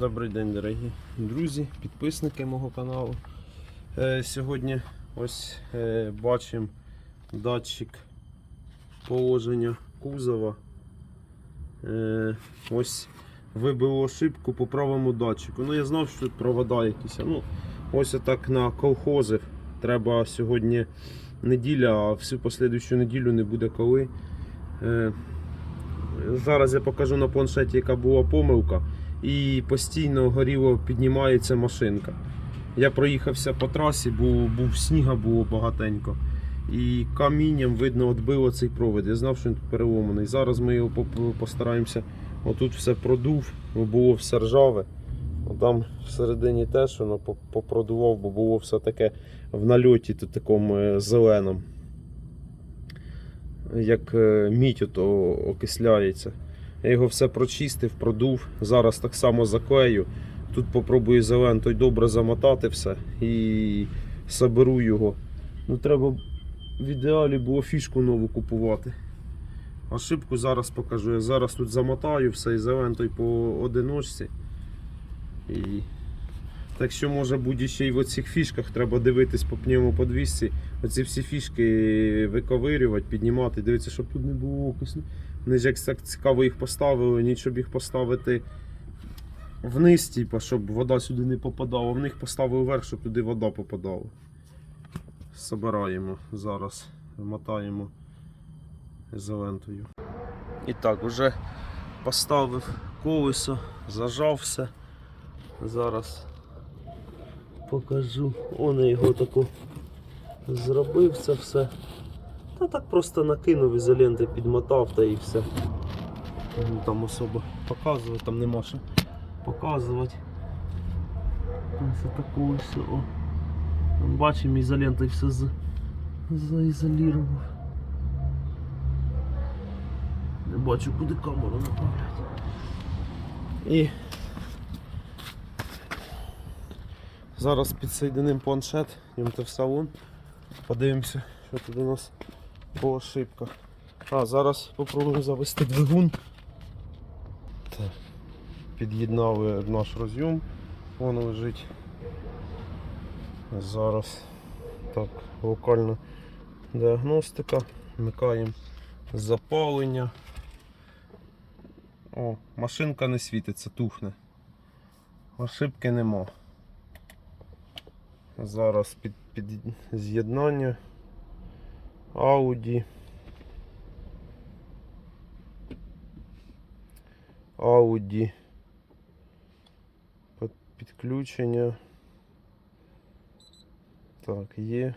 Добрий день, дорогі друзі, підписники мого каналу. Е, сьогодні ось е, бачимо датчик положення кузова. Е, ось вибило ошибку по правому датчику. Ну я знав, що тут провода якісь. Ну, ось отак на колхози. Треба сьогодні неділя, а всю послідуючу неділю не буде коли. Зараз я покажу на планшеті, яка була помилка і постійно горіло піднімається машинка. Я проїхався по трасі, був, був сніга було багатенько. І камінням видно відбило цей провід. Я знав, що він тут переломаний. Зараз ми його постараємося. Отут все продув, бо було все ржаве. Там всередині теж воно попродував, бо було все таке в нальоті тут такому е, зеленому. Як е, мідь ото окисляється. Я його все прочистив, продув. Зараз так само заклею. Тут попробую зелентою добре замотати все і соберу його. Ну, треба в ідеалі було фішку нову купувати. Ошибку зараз покажу. Я зараз тут замотаю все і зелентою по одиночці. І... Так що може бути ще й в оцих фішках треба дивитись по пневмоподвісці. Оці всі фішки виковирювати, піднімати, дивитися, щоб тут не було окису. Вони ж як так цікаво їх поставили, ні, щоб їх поставити вниз, типу, щоб вода сюди не попадала. В них поставили вверх, щоб туди вода попадала. Собираємо зараз, мотаємо ізолентою. І так, вже поставив колесо, зажав все. Зараз покажу. Он я його таку зробив це все. Та так просто накинув ізоленти, підмотав та і все. Ну, Там особо показувати, там нема що показувати. Ось таку все. О. Там Бачимо, ізолентою все за... заізолірував. Не бачу, куди камеру направляти. І зараз підсоєдинимо планшет, їм в салон. Подивимося, що тут у нас по ошибках. А, зараз спробуємо завести двигун. Так. Під'єднали наш розйом, воно лежить. Зараз так, локальна діагностика. Вмикаємо запалення. О, машинка не світиться, тухне. Ошибки нема. Зараз під, під з'єднання. Audi. Audi. Під- Підключення. Так, є.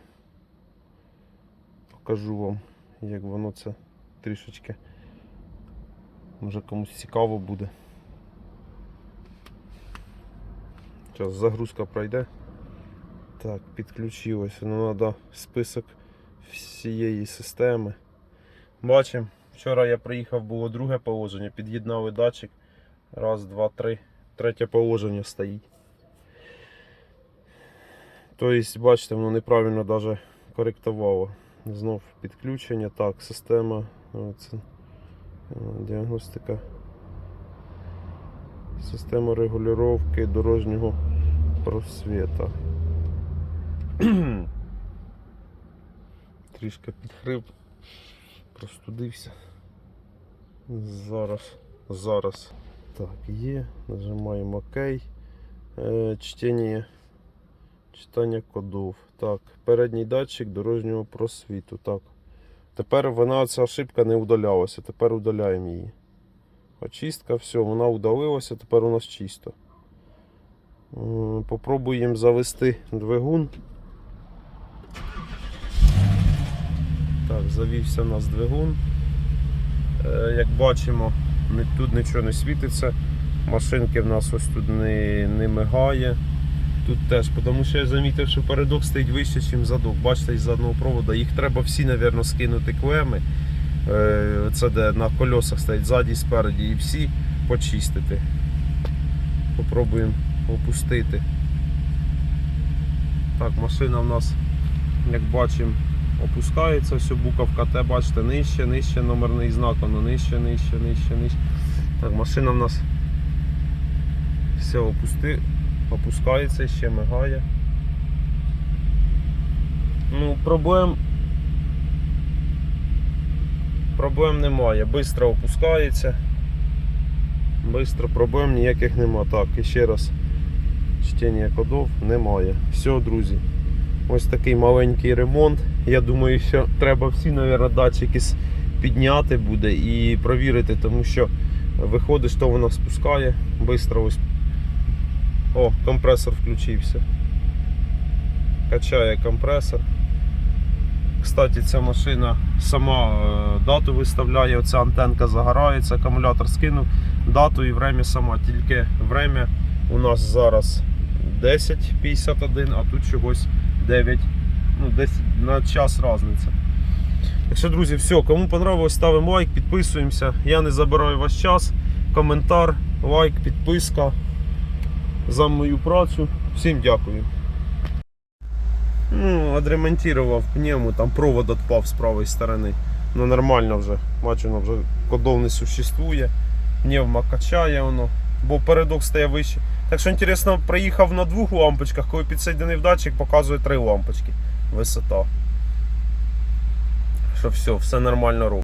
Покажу вам, як воно це трішечки. Може комусь цікаво буде. Зараз загрузка пройде. Так, підключилося. Ну треба список всієї системи. Бачимо, вчора я приїхав, було друге положення, під'єднали датчик. Раз, два, три. Третє положення стоїть. Тобто, бачите, воно неправильно навіть коректувало. Знов підключення. Так, система. Оце, е, діагностика. Система регулювання дорожнього просвіта. Трішки підхрип, простудився. Зараз, зараз. Так, є. Нажимаємо ОК. Е, чтення, читання кодов. Так, передній датчик дорожнього просвіту. Так. Тепер вона ця ошибка не удалялася. Тепер удаляємо її. Очистка, все, вона удалилася, тепер у нас чисто. Попробуємо завести двигун. Так, завівся у нас двигун. Е, Як бачимо, тут нічого не світиться. Машинки в нас ось тут не, не мигає. Тут теж, тому що я замітив, що передок стоїть вище, ніж задок. Бачите, із задного проводу. Їх треба всі, мабуть, скинути клеми. Е, Це де на кольосах стоять ззаді спереді. І всі почистити. Попробуємо опустити. Так, машина в нас, як бачимо, опускається, все, буковка Т, бачите, нижче, нижче номерний знак, воно нижче, нижче, нижче, нижче. Так, машина в нас Все, опусти, опускається, ще мигає. Ну, проблем. Проблем немає. Бистро опускається. Бистро проблем ніяких нема. Так, і ще раз. Чтення кодов немає. Все, друзі. Ось такий маленький ремонт. Я думаю, що треба всі, мабуть, датчики підняти буде і провірити, тому що виходиш, то воно спускає. Бистро ось. О, компресор включився. Качає компресор. Кстати, ця машина сама е, дату виставляє, оця антенка загорається, акумулятор скинув, дату і время сама. Тільки время у нас зараз 10.51, а тут чогось 9. Ну, десь на час різниця. Так що, друзі, все, кому понравилось, ставимо лайк, підписуємося. Я не забираю ваш час. Коментар, лайк, підписка за мою працю. Всім дякую. Ну, отремонтував пневму, там провод відпав з правої сторони. Ну нормально вже. Бачу, воно вже кодов не существує. Пневма качає воно, бо передок стає вище. Так що інтересно, приїхав на двох лампочках, коли підсоєдинив датчик, показує три лампочки. Висота. Що все, все нормально робить.